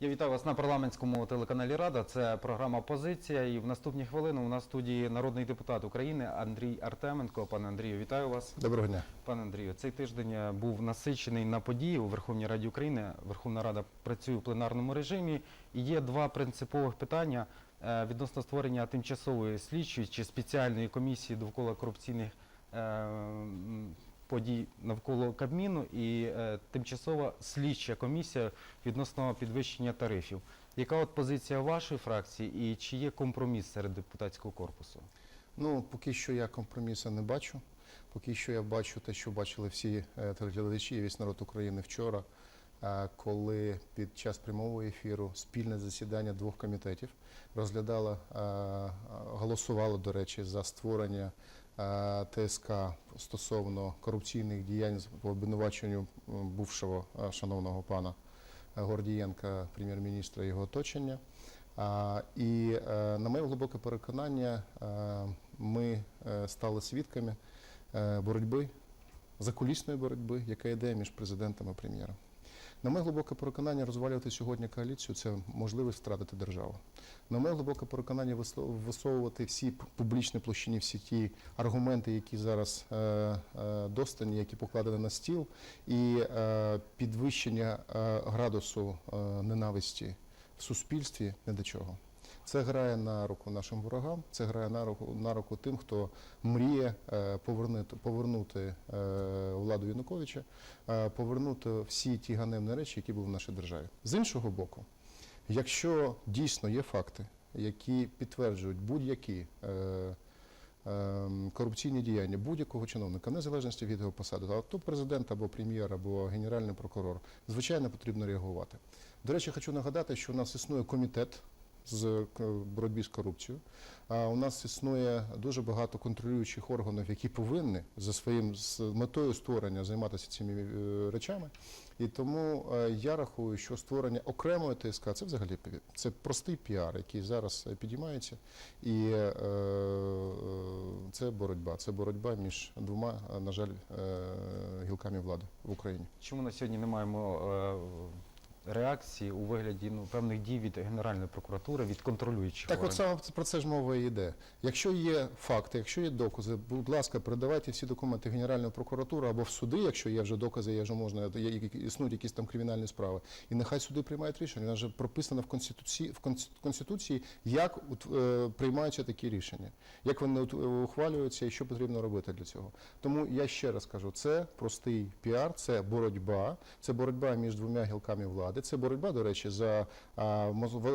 Я вітаю вас на парламентському телеканалі Рада. Це програма Позиція. І в наступні хвилини у нас в студії народний депутат України Андрій Артеменко. Пане Андрію, вітаю вас. Доброго дня. Пане Андрію, цей тиждень був насичений на події у Верховній Раді України. Верховна Рада працює у пленарному режимі. І є два принципових питання е, відносно створення тимчасової слідчої чи спеціальної комісії довкола корупційних е, подій навколо Кабміну і е, тимчасова слідча комісія відносно підвищення тарифів. Яка от позиція вашої фракції і чи є компроміс серед депутатського корпусу? Ну, поки що я компромісу не бачу. Поки що я бачу те, що бачили всі е, телеглядачі і весь народ України вчора, е, коли під час прямого ефіру спільне засідання двох комітетів розглядало, е, голосувало, до речі, за створення ТСК стосовно корупційних діянь по обвинуваченню бувшого е, шановного пана Гордієнка, прем'єр-міністра його оточення. І е, на моє глибоке переконання, е, ми е, стали свідками е, боротьби, закулісної боротьби, яка йде між президентом і прем'єром. На моє глибоке переконання, розвалювати сьогодні коаліцію це можливість втратити державу. На моє глибоке переконання, висовувати всі публічні площині, всі ті аргументи, які зараз е, е, достані, які покладені на стіл, і е, підвищення е, градусу е, ненависті в суспільстві не до чого. Це грає на руку нашим ворогам, це грає на руку на руку тим, хто мріє е, повернути, повернути е, владу Януковича, е, повернути всі ті ганебні речі, які були в нашій державі. З іншого боку, якщо дійсно є факти, які підтверджують будь-які корупційні діяння будь-якого чиновника, незалежності від його посади, а то президент або прем'єр, або генеральний прокурор, звичайно, потрібно реагувати. До речі, хочу нагадати, що у нас існує комітет з к- боротьби з корупцією. А у нас існує дуже багато контролюючих органів, які повинні за своїм з метою створення займатися цими е, речами. І тому е, я рахую, що створення окремої ТСК це взагалі це простий піар, який зараз е, підіймається, і е, е, це боротьба. Це боротьба між двома, е, на жаль, е, гілками влади в Україні. Чому на сьогодні не маємо е, реакції у вигляді ну, певних дій від Генеральної прокуратури, від контролюючих Так, от органів? саме про це ж мова і йде. Якщо є факти, якщо є докази, будь ласка, передавайте всі документи в Генеральну прокуратуру або в суди, якщо є вже докази, є вже можна, є, існують якісь там кримінальні справи. І нехай суди приймають рішення. Вона вже прописано в Конституції, в Конституції, як е, приймаються такі рішення, як вони е, ухвалюються і що потрібно робити для цього. Тому я ще раз кажу, це простий піар, це боротьба, це боротьба між двома гілками влади, це боротьба, до речі, за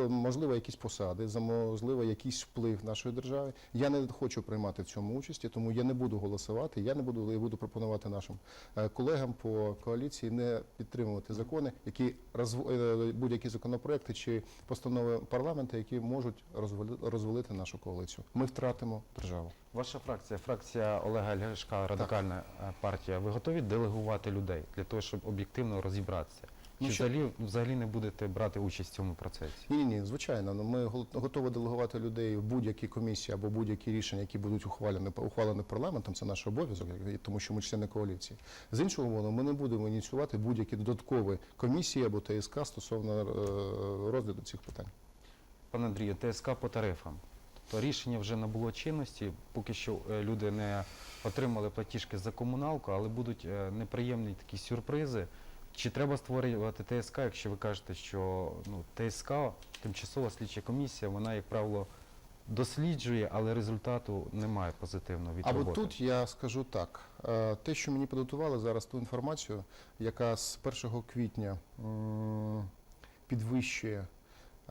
можливо якісь посади, за можливо якийсь вплив нашої держави. Я не хочу приймати в цьому участі, тому я не буду голосувати. Я не буду я буду пропонувати нашим е, колегам по коаліції не підтримувати закони, які е, будь-які законопроекти чи постанови парламенту, які можуть розвали- розвалити нашу коаліцію. Ми втратимо державу. Ваша фракція, фракція Олега Ляшка, радикальна е, партія, ви готові делегувати людей для того, щоб об'єктивно розібратися? Ну, Чи що- взагалі, взагалі не будете брати участь в цьому процесі? Ні, ні, звичайно. Ну, ми гол- готові делегувати людей в будь-які комісії або будь-які рішення, які будуть ухвалені, ухвалені парламентом. Це наш обов'язок, тому що ми члени коаліції. З іншого боку, ми не будемо ініціювати будь-які додаткові комісії або ТСК стосовно е, розгляду цих питань. Пане Андрію, ТСК по тарифам. Тобто рішення вже набуло чинності, поки що е, люди не отримали платіжки за комуналку, але будуть е, неприємні такі сюрпризи. Чи треба створювати ТСК, якщо ви кажете, що ну, ТСК, тимчасова слідча комісія, вона, як правило, досліджує, але результату немає позитивного від Або роботи. тут я скажу так: Е, те, що мені підготували зараз ту інформацію, яка з 1 квітня підвищує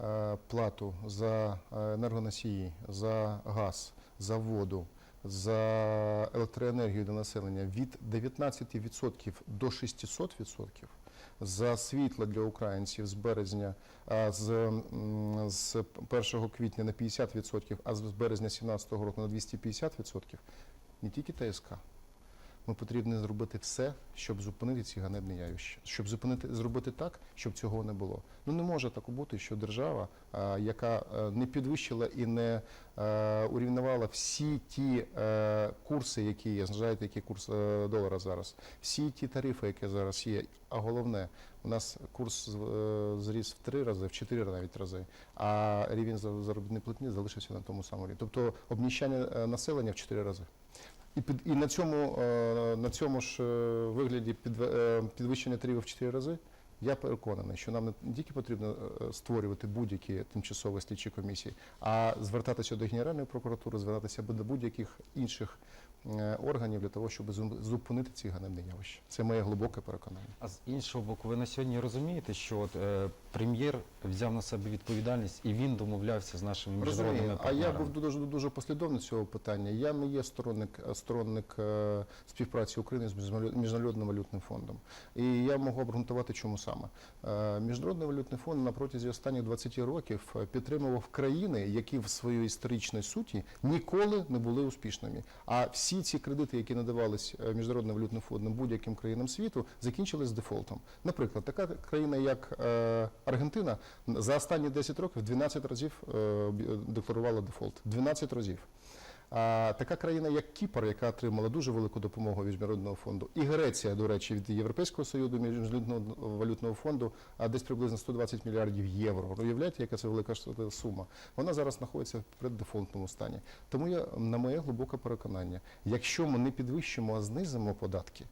е, плату за е, енергоносії, за газ, за воду, за електроенергію до населення від 19% до 600%, за світло для українців з березня, з, з 1 квітня на 50%, а з березня 2017 року на 250%, не тільки ТСК. Ми потрібно зробити все, щоб зупинити ці ганебні явища, щоб зупинити зробити так, щоб цього не було. Ну не може так бути, що держава, а, яка е, не підвищила і не е, урівнувала всі ті е, курси, які є, знаєте, який курс е, долара зараз, всі ті тарифи, які зараз є. А головне, у нас курс е, зріс в три рази, в чотири навіть рази, а рівень за- заробітної платні залишився на тому самому рівні. Тобто обніщання е, населення в чотири рази. І, під, і на цьому, е, на цьому ж е, вигляді підве- е, підвищення тарифів в 4 рази, я переконаний, що нам не тільки потрібно створювати будь-які тимчасові слідчі комісії, а звертатися до Генеральної прокуратури, звертатися до будь-яких інших органів для того, щоб зу- зупинити ці ганебні явища. Це моє глибоке переконання. А з іншого боку, ви на сьогодні розумієте, що от, е, прем'єр взяв на себе відповідальність і він домовлявся з нашими міжнародними Розумію. А я був дуже дуже послідовний цього питання. Я не є сторонник сторонник е, співпраці України з Міжнарод- міжнародним валютним фондом. І я можу обґрунтувати, чому саме Е, міжнародний валютний фонд на протязі останніх 20 років е, підтримував країни, які в своїй історичній суті ніколи не були успішними. А всі ці кредити, які надавались е, міжнародним валютним фондом будь-яким країнам світу, закінчились дефолтом. Наприклад, така країна, як е, Аргентина, за останні 10 років 12 разів е, декларувала дефолт. 12 разів. А така країна, як Кіпр, яка отримала дуже велику допомогу від міжнародного фонду, і Греція, до речі, від Європейського союзу міжнародного валютного фонду, а десь приблизно 120 мільярдів євро. Уявляєте, яка це велика сума? Вона зараз знаходиться в преддефолтному стані. Тому я на моє глибоке переконання, якщо ми не підвищимо, а знизимо податки.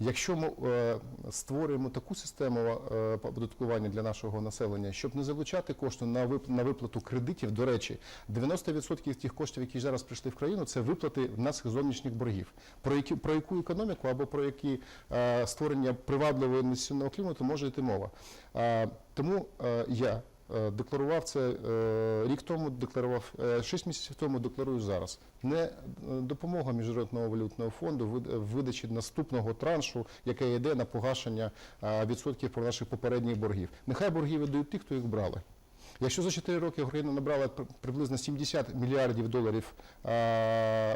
Якщо ми е, створюємо таку систему е, оподаткування для нашого населення, щоб не залучати кошти на вип- на виплату кредитів, до речі, 90% тих коштів, які зараз прийшли в країну, це виплати наших зовнішніх боргів. Про які про яку економіку або про які е, створення привабливого інвестиційного клімату може йти мова. Тому я декларував це е, рік тому, декларував шість 6 місяців тому, декларую зараз. Не е, допомога міжнародного валютного фонду в видачі наступного траншу, яке йде на погашення е, відсотків про наших попередніх боргів. Нехай борги віддають ті, хто їх брали. Якщо за 4 роки Україна набрала приблизно 70 мільярдів доларів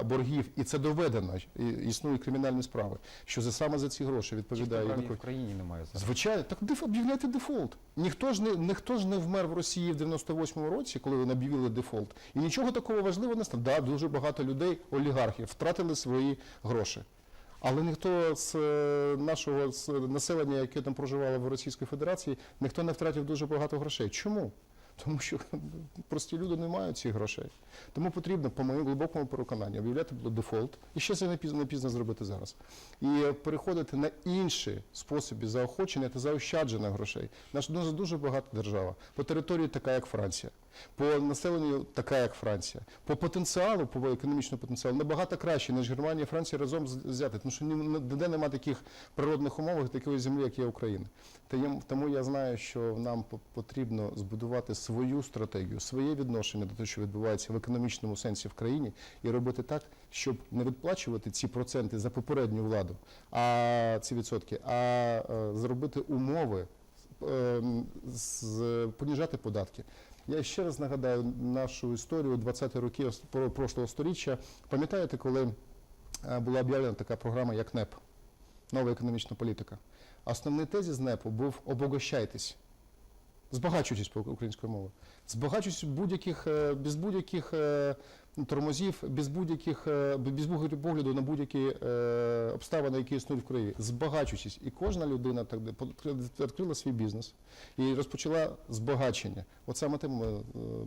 боргів, і це доведено, і існують кримінальні справи, що за саме за ці гроші відповідає Янукович. в країні немає зараз. Звичайно, так об'являйте дефолт. Ніхто ж не ніхто ж не вмер в Росії в 98-му році, коли вони об'явили дефолт. І нічого такого важливого не стало. Да, дуже багато людей, олігархів, втратили свої гроші. Але ніхто з е, нашого з населення, яке там проживало в Російській Федерації, ніхто не втратив дуже багато грошей. Чому? Тому що прості люди не мають цих грошей. Тому потрібно, по моєму глибокому переконанню, об'являти дефолт, і ще це не пізно, не пізно зробити зараз. І переходити на інші способи заохочення та заощадження грошей. Наш дуже дуже багата держава. По території така, як Франція, по населенню така, як Франція, по потенціалу, по економічному потенціалу набагато краще, ніж Германія і Франція разом взяти. Тому що ніде немає таких природних умов, такої землі, як є Україна. Тому я знаю, що нам по- потрібно збудувати свою стратегію, своє відношення до того, що відбувається в економічному сенсі в країні, і робити так, щоб не відплачувати ці проценти за попередню владу, а ці відсотки, а е, зробити умови, е, з, поніжати податки. Я ще раз нагадаю нашу історію 20-ті роки прошлого сторіччя. Пам'ятаєте, коли е, була об'явлена така програма, як НЕП, нова економічна політика. Основний тезіс НЕПу був обогащайтесь, збагачуйтесь по українською мовою. Збагачуйтесь будь-яких, е, без будь-яких е, тормозів, без будь-яких е, без погляду на будь-які е, обставини, які існують в країні. Збагачуйтесь. І кожна людина так відкрила свій бізнес і розпочала збагачення. От саме те ми е,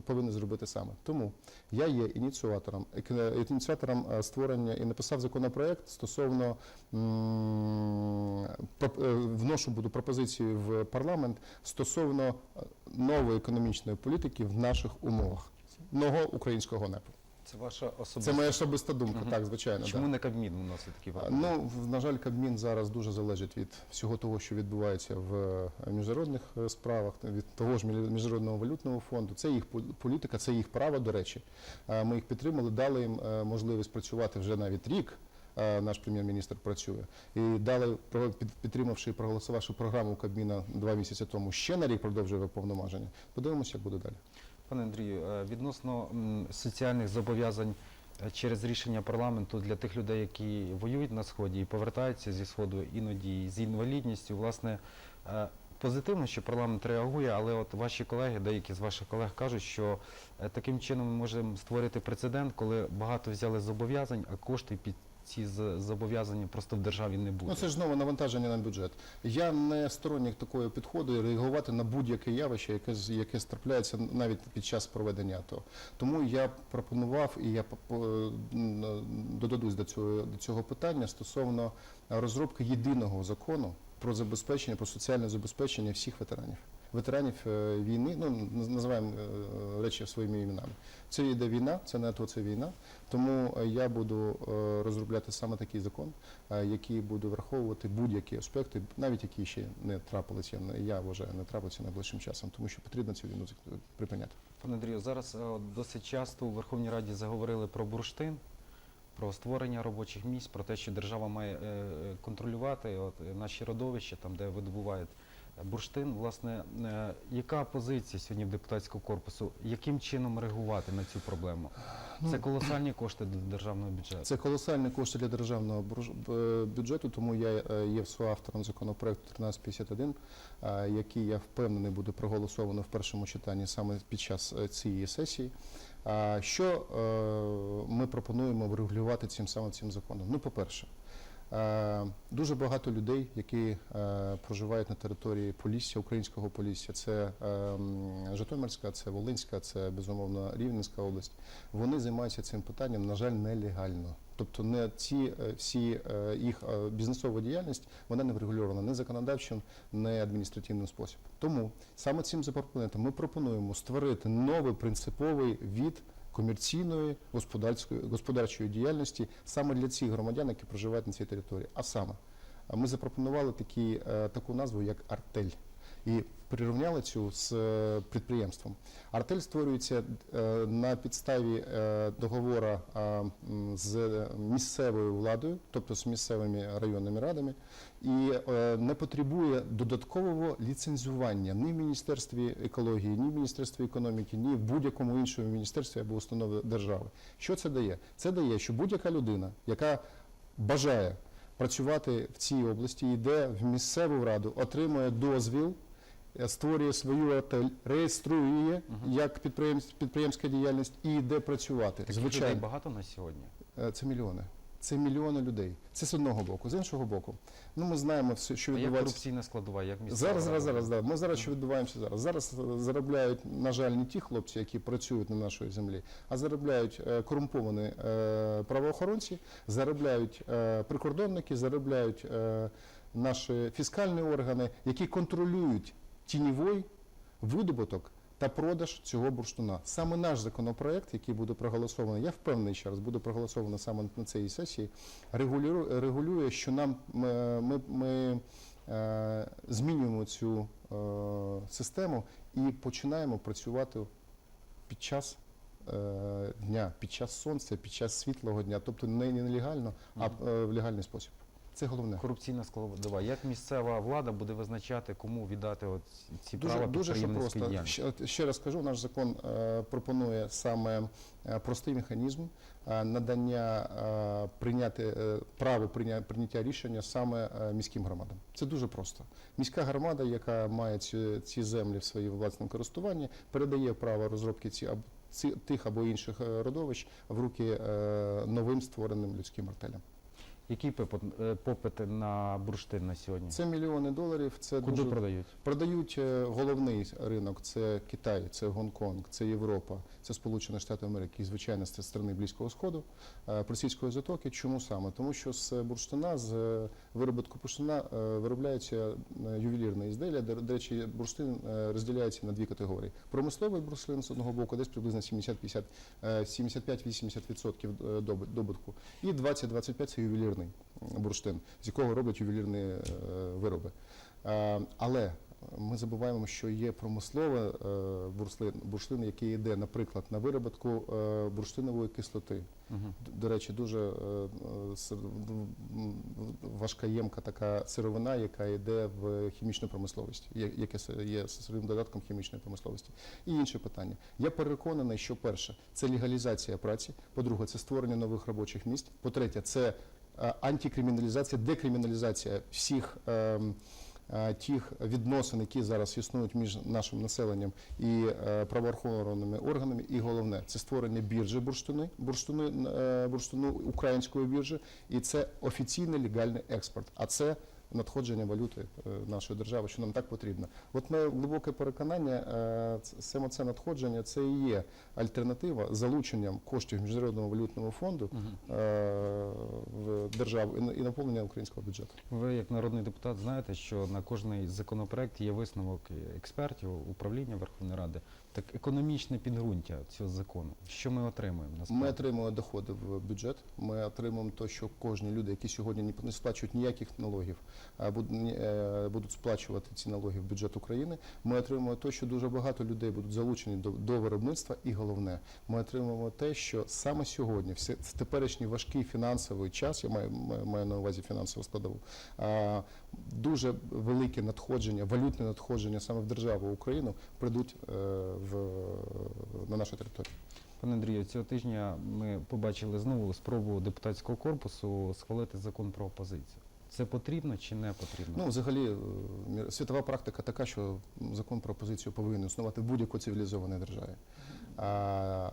повинні зробити саме. Тому я є ініціатором, ініціатором створення і написав законопроект стосовно вношу буду пропозицію в парламент стосовно нової економічної політики в наших умовах нового українського НЕПу. Це ваша Це особиста. моя особиста думка, Мгм. так, звичайно. Чому да. не Кабмін вносить такі А, пропозиції? Ну, в- на жаль, Кабмін зараз дуже залежить від всього того, що відбувається в е, міжнародних е, справах, від того ж Мі- міжнародного валютного фонду. Це їх пол- політика, це їх право, до речі. Е, Ми їх підтримали, дали їм е, можливість працювати вже навіть рік. е, Наш прем'єр-міністр працює і дали про- під- підтримавши і проголосувавши програму Кабміна два місяці тому. Ще на рік продовжує повноваження. Подивимося, як буде далі. Пане Андрію, е, відносно соціальних зобов'язань е, через рішення парламенту для тих людей, які воюють на сході і повертаються зі сходу іноді з інвалідністю. Власне, е, позитивно, що парламент реагує, але от ваші колеги, деякі з ваших колег кажуть, що таким чином ми можемо створити прецедент, коли багато взяли зобов'язань, а кошти під ці зобов'язання просто в державі не буде. Ну це ж знову навантаження на бюджет. Я не сторонник такого підходу реагувати на будь-яке явище, яке яке трапляється навіть під час проведення АТО. Тому я пропонував і я додадусь до цього до цього питання стосовно розробки єдиного закону про забезпечення, про соціальне забезпечення всіх ветеранів. Ветеранів е, війни, ну називаємо е, речі своїми іменами. Це йде війна, це не АТО, це війна. Тому е, я буду розробляти саме такий закон, який буде враховувати будь-які аспекти, навіть які ще не трапилися, я вважаю, не трапляться найближчим часом, тому що потрібно цю війну припиняти. Пане Андрію, зараз досить часто у Верховній Раді заговорили про бурштин, про створення робочих місць, про те, що держава має контролювати от, наші родовища, там, де видобувають бурштин. Власне, е, яка позиція сьогодні в депутатського корпусу? Яким чином реагувати на цю проблему? Це колосальні кошти до державного бюджету. Це колосальні кошти для державного е, бюджету, тому я е, є соавтором законопроекту 1351, е, який я впевнений буде проголосовано в першому читанні саме під час цієї сесії. Що ми пропонуємо врегулювати цим самим цим законом? Ну, по-перше, е, дуже багато людей, які е, проживають на території Полісся, українського Полісся, це е, Житомирська, це Волинська, це безумовно Рівненська область. Вони займаються цим питанням, на жаль, нелегально. Тобто не ці е, всі е, їх е, бізнесова діяльність вона не врегульована не законодавчим, не адміністративним спосіб. Тому саме цим запропонентом ми пропонуємо створити новий принциповий від комерційної господарської господарчої діяльності саме для цих громадян, які проживають на цій території. А саме ми запропонували такі, е, таку назву як артель. І прирівняли цю з е, підприємством. Артель створюється е, на підставі е, договору з місцевою владою, тобто з місцевими районними радами, і не потребує додаткового ліцензування ні в Міністерстві екології, ні в Міністерстві економіки, ні в будь-якому іншому міністерстві або установі держави. Що це дає? Це дає, що будь-яка людина, яка бажає працювати в цій області, йде в місцеву раду, отримує дозвіл, створює свою отель, реєструє як підприємств- підприємська діяльність і йде працювати. Таких людей багато на сьогодні. Е, це мільйони. Це мільйони людей. Це з одного боку. З іншого боку, ну ми знаємо все, що А як корупційна складова, як місцева Зараз, зараз, зараз, да. Ми зараз що відбуваємося зараз. Зараз е, заробляють, на жаль, не ті хлопці, які працюють на нашій землі, а заробляють е, корумповані е, правоохоронці, заробляють е, прикордонники, заробляють е, наші фіскальні органи, які контролюють тіньовий видобуток та продаж цього бурштуна. Саме наш законопроект, який буде проголосований, я впевнений ще раз, буде проголосований саме на цій сесії, регулює, що нам ми, ми, ми е, змінюємо цю е, систему і починаємо працювати під час е, дня, під час сонця, під час світлого дня, тобто не нелегально, а е, в легальний спосіб. Це головне. Корупційна складова. Як місцева влада буде визначати, кому віддати от ці Дуже, права дуже що просто. Ще, ще раз кажу, наш закон е, пропонує саме е, простий механізм е, надання е, прийняти е, право прийня, прийняття рішення саме е, міським громадам. Це дуже просто. Міська громада, яка має ці, ці землі в своїй власному користуванні, передає право розробки ці ці, тих або інших е, родовищ в руки е, новим створеним людським артелям. Який попит, е, на бурштин на сьогодні? Це мільйони доларів. Це Куди дуже продають? Продають е, головний ринок це Китай, це Гонконг, це Європа, це Сполучені Штати Америки і звичайно це страни Близького Сходу, е, Персидської затоки. Чому саме? Тому що з бурштина, з виробітку бурштина виробляються е, ювелірні ізділля. До речі, бурштин розділяється на дві категорії: промисловий бурштин з одного боку, десь приблизно 70-50, е, 75-80% е, добутку, і 20-25% це ювелірний бурштин, з якого роблять ювелірні е, вироби. Е, Але ми забуваємо, що є промислове е, бурштин, бурштин, який йде, наприклад, на виробітку е, бурштинової кислоти. Д- До речі, дуже е, е, сир- така сировина, яка йде в хімічну промисловість, яке є своїм додатком хімічної промисловості. І інше питання. Я переконаний, що перше це легалізація праці. По-друге, це створення нових робочих місць. По-третє, це е, антикриміналізація, декриміналізація всіх. ем, е, Тих відносин, які зараз існують між нашим населенням і е, правоохоронними органами, і головне це створення біржі бурштини, е, бурштину української біржі, і це офіційний легальний експорт. А це надходження валюти е, нашої держави, що нам так потрібно. От моє глибоке переконання, е, саме це надходження це і є альтернатива залученням коштів міжнародного валютного фонду е, в державу і наповнення українського бюджету. Ви, як народний депутат, знаєте, що на кожний законопроект є висновок експертів управління Верховної Ради. Так економічне підґрунтя цього закону. Що ми отримуємо Ми отримуємо доходи в бюджет. Ми отримуємо те, що кожні люди, які сьогодні не- сплачують ніяких налогів, а е, будуть сплачувати ці налоги в бюджет України. Ми отримуємо те, що дуже багато людей будуть залучені до, до виробництва. І головне, ми отримуємо те, що саме сьогодні, в теперішній важкий фінансовий час, я маю, маю- на увазі фінансову складову, дуже велике надходження, валютне надходження саме в державу Україну прийдуть е, в, на нашу територію. Пане Андрію, цього тижня ми побачили знову спробу депутатського корпусу схвалити закон про опозицію. Це потрібно чи не потрібно? Ну, взагалі, е, світова практика така, що закон про опозицію повинен існувати в будь-якій цивілізованій державі. А,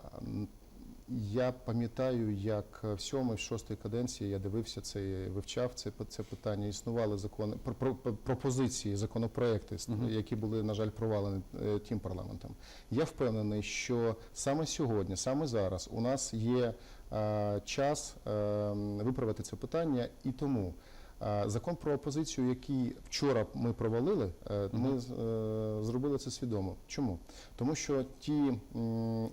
я пам'ятаю, як в сьомій, в шостій каденції я дивився це, вивчав це, це питання. Існували закони про, про, про- пропозиції, законопроекти, які були, на жаль, провалені е, тим парламентом. Я впевнений, що саме сьогодні, саме зараз, у нас є е, час е, виправити це питання, і тому. Закон про опозицію, який вчора ми провалили, е, ми е, зробили це свідомо. Чому? Тому що ті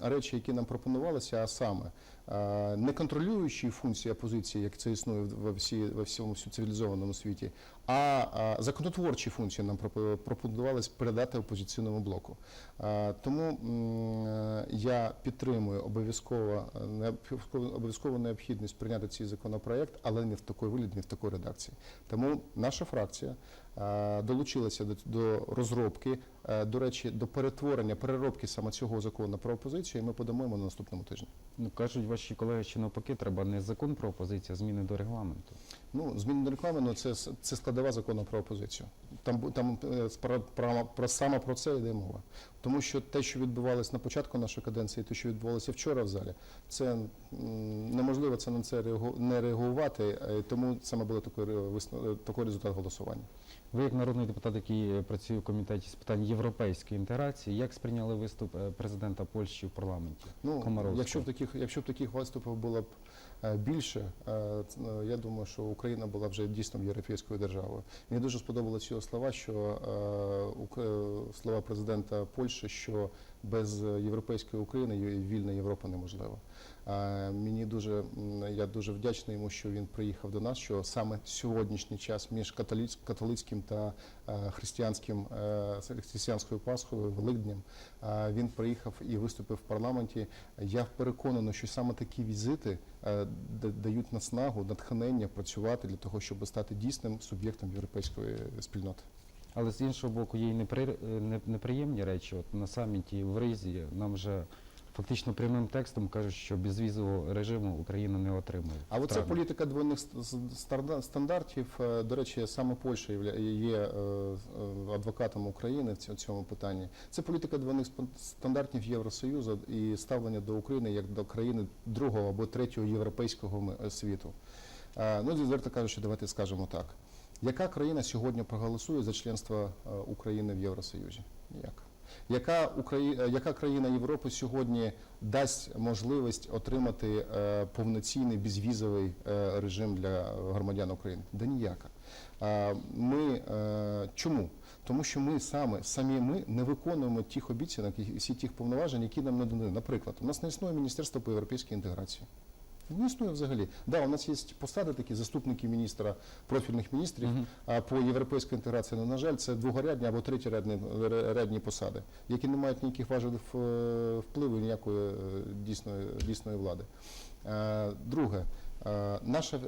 речі, які нам пропонувалися, а саме е, не контролюючі функції опозиції, як це існує в всі во всьому цивілізованому світі, а, законотворчі функції нам пропо- пропонувалось передати опозиційному блоку. Тому е, я підтримую обов'язково е, обов'язково необхідність прийняти цей законопроект, але не в такій вигляді, не в такій редакції. Тому наша фракція долучилася до, до розробки, е, до речі, до перетворення, переробки саме цього закону про опозицію, і ми подамо на наступному тижні. Ну кажуть ваші колеги, що навпаки, треба не закон про опозицію, а зміни до регламенту. Ну, зміни до реклами, це, с- це складова закону про опозицію. Там, там е, про, про, про, саме про це йде мова. Тому що те, що відбувалося на початку нашої каденції, те, що відбувалося вчора в залі, це неможливо це на це не реагувати, е, тому саме було такий, е, такий результат голосування. Ви, як народний депутат, який працює в комітеті з питань європейської інтеграції, як сприйняли виступ президента Польщі в парламенті? Ну, Комаровського. якщо б таких, якщо б таких виступів було б більше, е, е, я думаю, що Україна була вже дійсно європейською державою. Мені дуже сподобалися його слова, що е, е, слова президента Польщі, що без е, європейської України вільна Європа неможлива. Мені дуже я дуже вдячний йому, що він приїхав до нас. Що саме сьогоднішній час між католицьким та е, християнським е, християнською Пасхою, Великднем, він приїхав і виступив в парламенті. Я переконаний, що саме такі візити е, дають наснагу, натхнення працювати для того, щоб стати дійсним суб'єктом європейської спільноти. Але з іншого боку, є й непри... неприємні речі. От на саміті в Ризі нам вже фактично прямим текстом кажуть, що безвізового режиму Україна не отримує. А оце політика двойних ст- стандартів. Е, До речі, саме Польща є е, адвокатом України в цьому питанні. Це політика двойних стандартів Євросоюзу і ставлення до України як до країни другого або третього європейського е, світу. Ну, відверто кажучи, давайте скажемо так. Яка країна сьогодні проголосує за членство України в Євросоюзі? Ніяка. Яка, Украї... е, яка країна Європи сьогодні дасть можливість отримати е, повноцінний безвізовий е, режим для громадян України? Да ніяка. Ми, чому? Тому що ми саме, самі ми не виконуємо тих обіцянок і всі тих повноважень, які нам надані. Наприклад, у нас не існує Міністерство по європейській інтеграції. Не існує взагалі. Да, у нас є посади такі заступники міністра, профільних міністрів. А по європейській інтеграції, ну, на жаль, це другорядні або третєрядні рядні посади, які не мають ніяких важелів е, впливу, ніякої е, дійсної, дійсної влади. Е, Друге, наше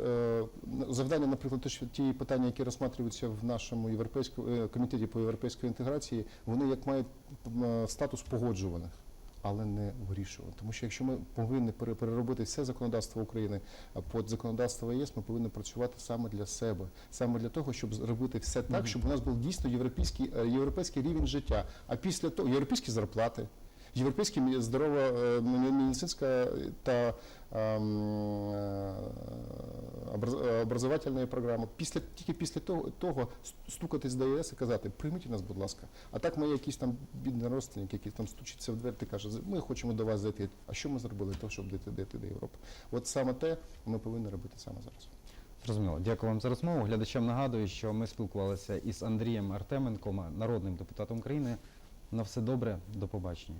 завдання, наприклад, ті питання, які розглядаються в нашому європейському комітеті по європейській інтеграції, вони як мають статус погоджуваних. Але не вирішувати. Тому що якщо ми повинні пере- переробити все законодавство України під законодавство ЄС, ми повинні працювати саме для себе, саме для того, щоб зробити все так, щоб у нас був дійсно європейський, е, європейський рівень життя. А після того європейські зарплати, європейська здорова е, медицинська та ем, е, е, образовательна програма. Після тільки після того, того стукатись до ЄС і казати, прийміть нас, будь ласка. А так ми якісь там бідні родственники, які там стучаться в двері кажуть, ми хочемо до вас зайти. А що ми зробили того, щоб дійти, дійти до Європи? От саме те ми повинні робити саме зараз. Зрозуміло. Дякую вам за розмову. Глядачам нагадую, що ми спілкувалися із Андрієм Артеменком, народним депутатом України. На все добре, до побачення.